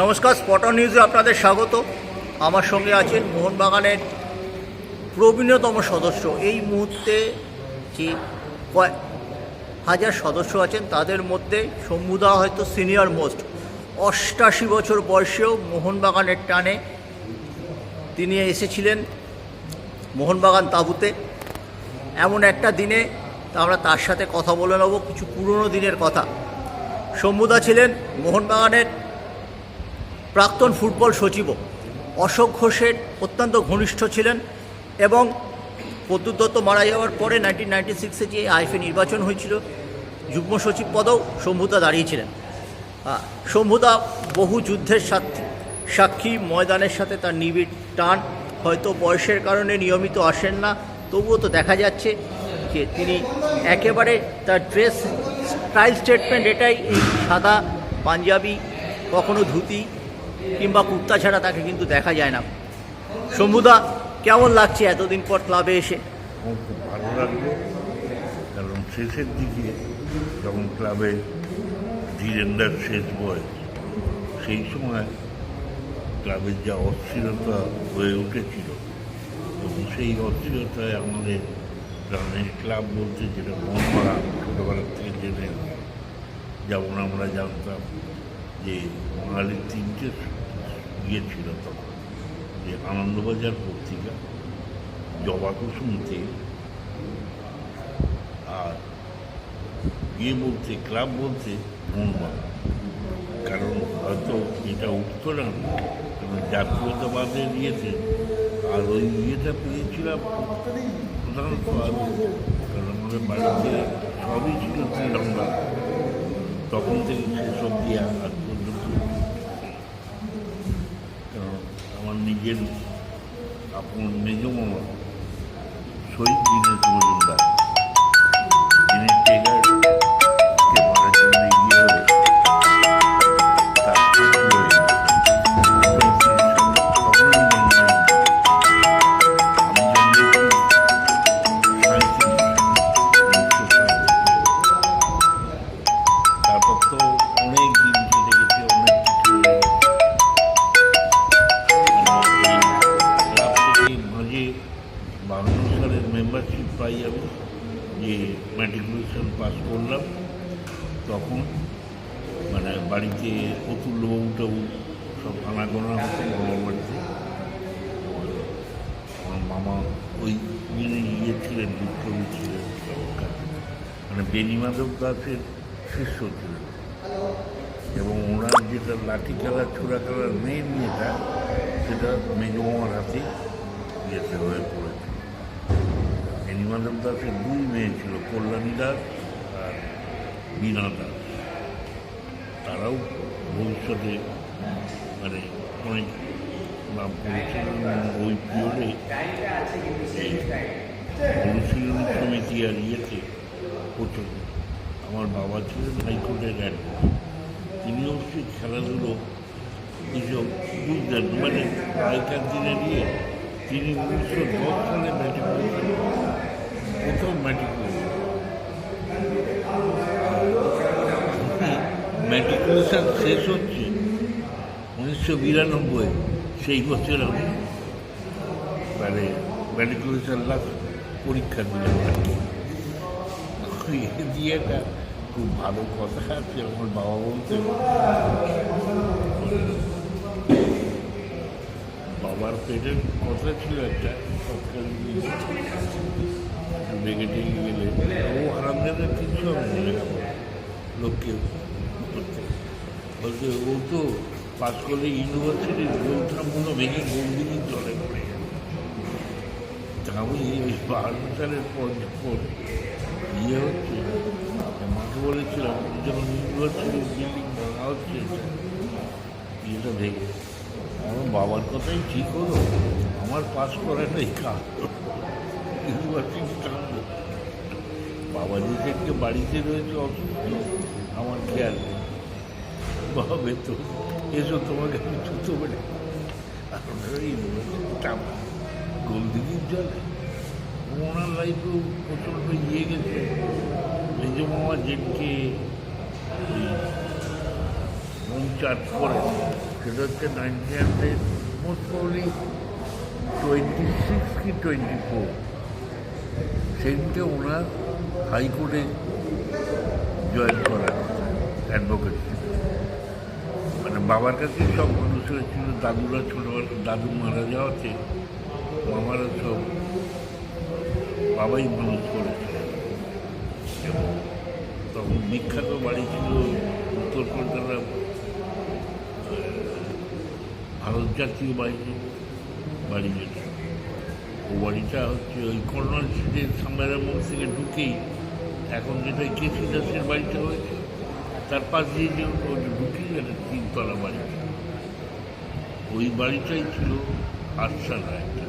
নমস্কার স্পটন নিউজে আপনাদের স্বাগত। আমার সঙ্গে আছেন মোহনবাগানের প্রবীণতম সদস্য। এই মুহূর্তে যে কয়েক হাজার সদস্য আছেন, তাদের মধ্যে শম্ভুদা হয়তো সিনিয়র মোস্ট অষ্টাশি বছর বয়সেও মোহনবাগানের টানে তিনি এসেছিলেন মোহনবাগান তাঁবুতে। এমন একটা দিনে আমরা তার সাথে কথা বলে নেব, কিছু পুরনো দিনের কথা। শম্ভুদা ছিলেন মোহনবাগানের প্রাক্তন ফুটবল সচিবও। অশোক ঘোষের অত্যন্ত ঘনিষ্ঠ ছিলেন এবং প্রদ্যুৎ মারা যাওয়ার পরে নাইনটিন নাইনটি সিক্সে যে আইএফএ নির্বাচন হয়েছিল, যুগ্ম সচিব পদেও শম্ভুদা দাঁড়িয়েছিলেন শম্ভুদা বহু যুদ্ধের সাক্ষী সাক্ষী, ময়দানের সাথে তার নিবিড় টান, হয়তো বয়সের কারণে নিয়মিত আসেন না, তবুও তো দেখা যাচ্ছে যে তিনি একেবারে তার ড্রেস স্টাইল স্টেটমেন্ট এটাই সাদা পাঞ্জাবি, কখনো ধুতি কিংবা কুর্তা ছাড়া তাকে কিন্তু দেখা যায় না। শম্ভুদা, কেমন লাগছে এতদিন পর ক্লাবে এসে? খুব ভালো লাগল। কারণ শেষের দিকে যখন ক্লাবে ধীরেন্দার শেষ বয়স সেই সময় ক্লাবের যা অস্থিরতা হয়ে উঠেছিল এবং সেই অস্থিরতায় আমাদের গ্রামের ক্লাব বলতে যেটা মনমারা ছোটোবেলার থেকে জেনে। যেমন আমরা জানতাম। যে বাঙালির তিনটে ইয়ে ছিল তখন, যে আনন্দবাজার পত্রিকা জবা কুসুমতে আর ইয়ে বলতে, ক্লাব বলতে মোহনবাগান কারণ হয়তো এটা উঠতো না কারণ জাতীয়তাবাদের ইয়েতে আর ওই ইয়েটা পেয়েছিলাম প্রধানত আর কারণ আমাদের বাড়িতে সবই ছিল তখন থেকে সেসব দিয়ে আজ আমার নিজের আপন মেজ মামা শহীদ দিনেশ মজুমদার যিনি পাই আমি, যে ম্যাট্রিকুলেশন পাস করলাম, তখন মানে বাড়িতে অতুল্যবাবুটাবু সব আনাগোনা হতো বাবার বাড়িতে। আমার মামা ওই যিনি ইয়ে ছিলেন বিপ্লবী ছিলেন মানে বেনিমাধব দাসের শিষ্য ছিলেন। এবং ওনার যেটা লাঠি খেলা, ছোড়া খেলার মেন ইয়েটা সেটা মেজমামার হাতে ইয়েতে হয়ে পড়েছে এনিমাদম দাসের দুই মেয়ে ছিল, কল্যাণী দাস আর বীণা দাস। তারাও ভবিষ্যতে মানে অনেক নাম করেছিলেন ওই পিরিয়ডে অনুশীলনী সমিতি আর ইয়েতে প্রচুর আমার বাবা ছিলেন হাইকোর্টের অ্যাডভোকেট। তিনি অবশ্যই খেলাধুলো বুঝতেন। মানে আগেকার দিনে নিয়ে তিনি উনিশশো দশ সালে ম্যাট্রিকুলেশন ম্যাট্রিকুলেশন শেষ হচ্ছে উনিশশো বিরানব্বই, সেই বছর আমি মানে ম্যাট্রিকুলেশন লাস্ট পরীক্ষা দিলাম। দিয়ে একটা খুব ভালো কথা আছে, আমার বাবা বলতে বাবার পেটের কথা ছিল একটা সরকারি বেগে গেলে ও আরামদায়ক কিছু লেখাপড়া লোককে। করতে বলতে ও তো পাস করলে ইউনিভার্সিটির বইখানগুলো ভেঙে গম্ভীর জলে পড়ে আমি ওই বাহান্ন সালের পর যখন ইয়ে হচ্ছে, মাকে বলেছিলাম, যখন ইউনিভার্সিটির বিল্ডিং ভাঙা হচ্ছে, ইয়েটা ভেঙে। আমার বাবার কথাই ঠিক হলো, আমার পাস করাটাই কাজ। ইউনিভার্সিটি বাবা যেদিকে বাড়িতে রয়েছে অসুস্থ আমার খেয়াল বাবা তো এসো তোমাকে আমি ছুতো বেড়ে চাপ গোলদিঘির জলে ওনার লাইফেও প্রচণ্ড ইয়ে গেছে মেজ মামা জেটকে হোম চার্জ করেন সেটা হচ্ছে nineteen hundred most probably twenty six কি টোয়েন্টি ফোর সেদিনকে ওনার হাইকোর্টে জয়েন করার অ্যাডভোকেট মানে বাবার কাছে সব মানুষ হয়েছিল, দাদুরা ছোটোবেলা, দাদু মারা যাওয়াতে মামারা সব বাবাই মানুষ করেছিল এবং তখন বিখ্যাত বাড়ি ছিল উত্তর কলকাতার ভারত জাতীয় বাড়িতে বাড়ি যেটা। ও বাড়িটা হচ্ছে ওই কর্নাল স্ট্রিটের মোড় থেকে ঢুকেই এখন যেটা কেসি দাসের বাড়িটা হয়েছে। তার পাশ দিয়ে যে ওটা ঢুকেই একটা তিনতলা বাড়িটা ওই বাড়িটাই ছিল আশ্বাস একটা।